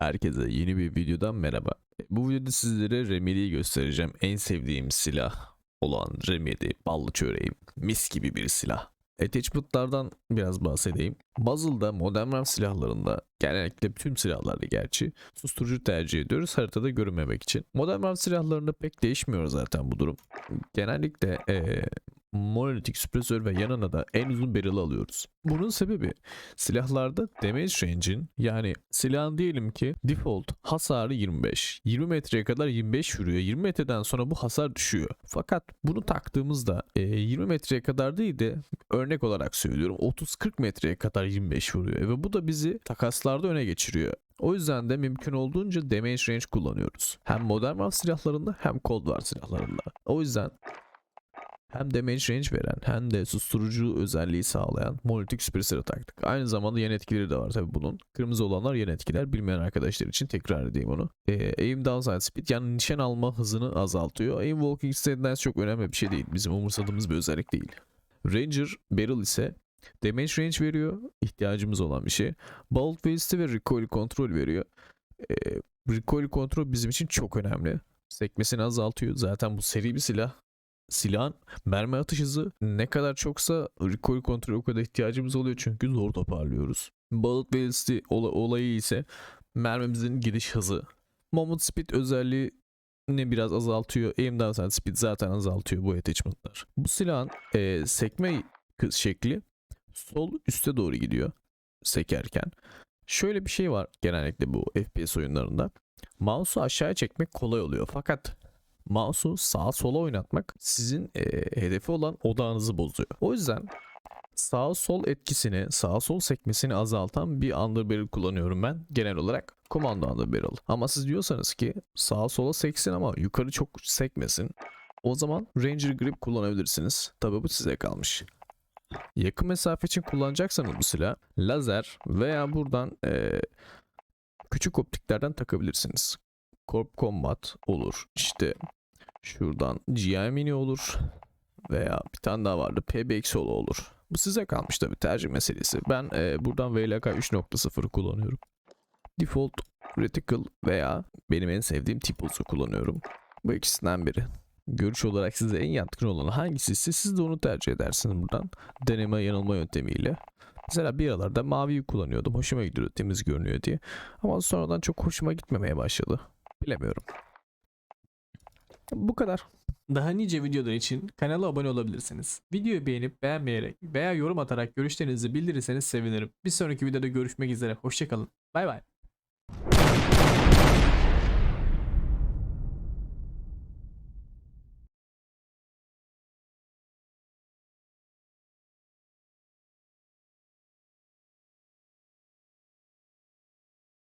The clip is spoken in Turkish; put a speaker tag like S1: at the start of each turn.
S1: Herkese yeni bir videodan merhaba. Bu videoda sizlere Remedy'yi göstereceğim. En sevdiğim silah olan Remedy, ballı çöreğim. Mis gibi bir silah. Attachment'lardan biraz bahsedeyim. Muzzle'da Modern Warfare silahlarında genellikle tüm silahlarda gerçi susturucu tercih ediyoruz haritada görünmemek için. Modern Warfare silahlarında pek değişmiyor zaten bu durum. Genellikle eee monolitik süpresör ve yanına da en uzun barrel alıyoruz. Bunun sebebi silahlarda damage range'in yani silahın diyelim ki default hasarı 25. 20 metreye kadar 25 vuruyor. 20 metreden sonra bu hasar düşüyor. Fakat bunu taktığımızda e, 20 metreye kadar değil de örnek olarak söylüyorum 30-40 metreye kadar 25 vuruyor. Ve bu da bizi takaslarda öne geçiriyor. O yüzden de mümkün olduğunca damage range kullanıyoruz. Hem Modern Warfare silahlarında hem Cold War silahlarında. O yüzden hem damage range veren hem de susturucu özelliği sağlayan monolitik süpresörü taktık. Aynı zamanda yan etkileri de var tabi bunun. Kırmızı olanlar yan etkiler. Bilmeyen arkadaşlar için tekrar edeyim onu. Ee, aim downside speed yani nişan alma hızını azaltıyor. Aim walking steadiness çok önemli bir şey değil. Bizim umursadığımız bir özellik değil. Ranger barrel ise damage range veriyor. ihtiyacımız olan bir şey. Bolt velocity ve recoil kontrol veriyor. Ee, recoil kontrol bizim için çok önemli. Sekmesini azaltıyor. Zaten bu seri bir silah silahın mermi atış hızı ne kadar çoksa recoil kontrolü o kadar ihtiyacımız oluyor çünkü zor toparlıyoruz. Bullet velocity ola- olayı ise mermimizin gidiş hızı. Moment speed özelliği ne biraz azaltıyor. Aim down speed zaten azaltıyor bu attachment'lar. Bu silahın eee, sekme şekli sol üste doğru gidiyor sekerken. Şöyle bir şey var genellikle bu FPS oyunlarında. Mouse'u aşağıya çekmek kolay oluyor fakat mouse'u sağa sola oynatmak sizin e, hedefi olan odağınızı bozuyor. O yüzden sağ sol etkisini, sağ sol sekmesini azaltan bir underbarrel kullanıyorum ben genel olarak. Commando underbarrel. Ama siz diyorsanız ki sağa sola seksin ama yukarı çok sekmesin. O zaman Ranger Grip kullanabilirsiniz. Tabi bu size kalmış. Yakın mesafe için kullanacaksanız bu silah lazer veya buradan e, küçük optiklerden takabilirsiniz. Corp Combat olur. İşte şuradan GI Mini olur. Veya bir tane daha vardı. PBX Solo olur. Bu size kalmış tabi tercih meselesi. Ben e, buradan VLK 3.0'ı kullanıyorum. Default Reticle veya benim en sevdiğim Tipuls'u kullanıyorum. Bu ikisinden biri. Görüş olarak size en yatkın olan hangisi ise siz de onu tercih edersiniz buradan. Deneme yanılma yöntemiyle. Mesela bir aralarda maviyi kullanıyordum. Hoşuma gidiyordu temiz görünüyor diye. Ama sonradan çok hoşuma gitmemeye başladı. Bilemiyorum. Bu kadar.
S2: Daha nice videolar için kanala abone olabilirsiniz. Videoyu beğenip beğenmeyerek veya yorum atarak görüşlerinizi bildirirseniz sevinirim. Bir sonraki videoda görüşmek üzere. Hoşçakalın. Bay bay.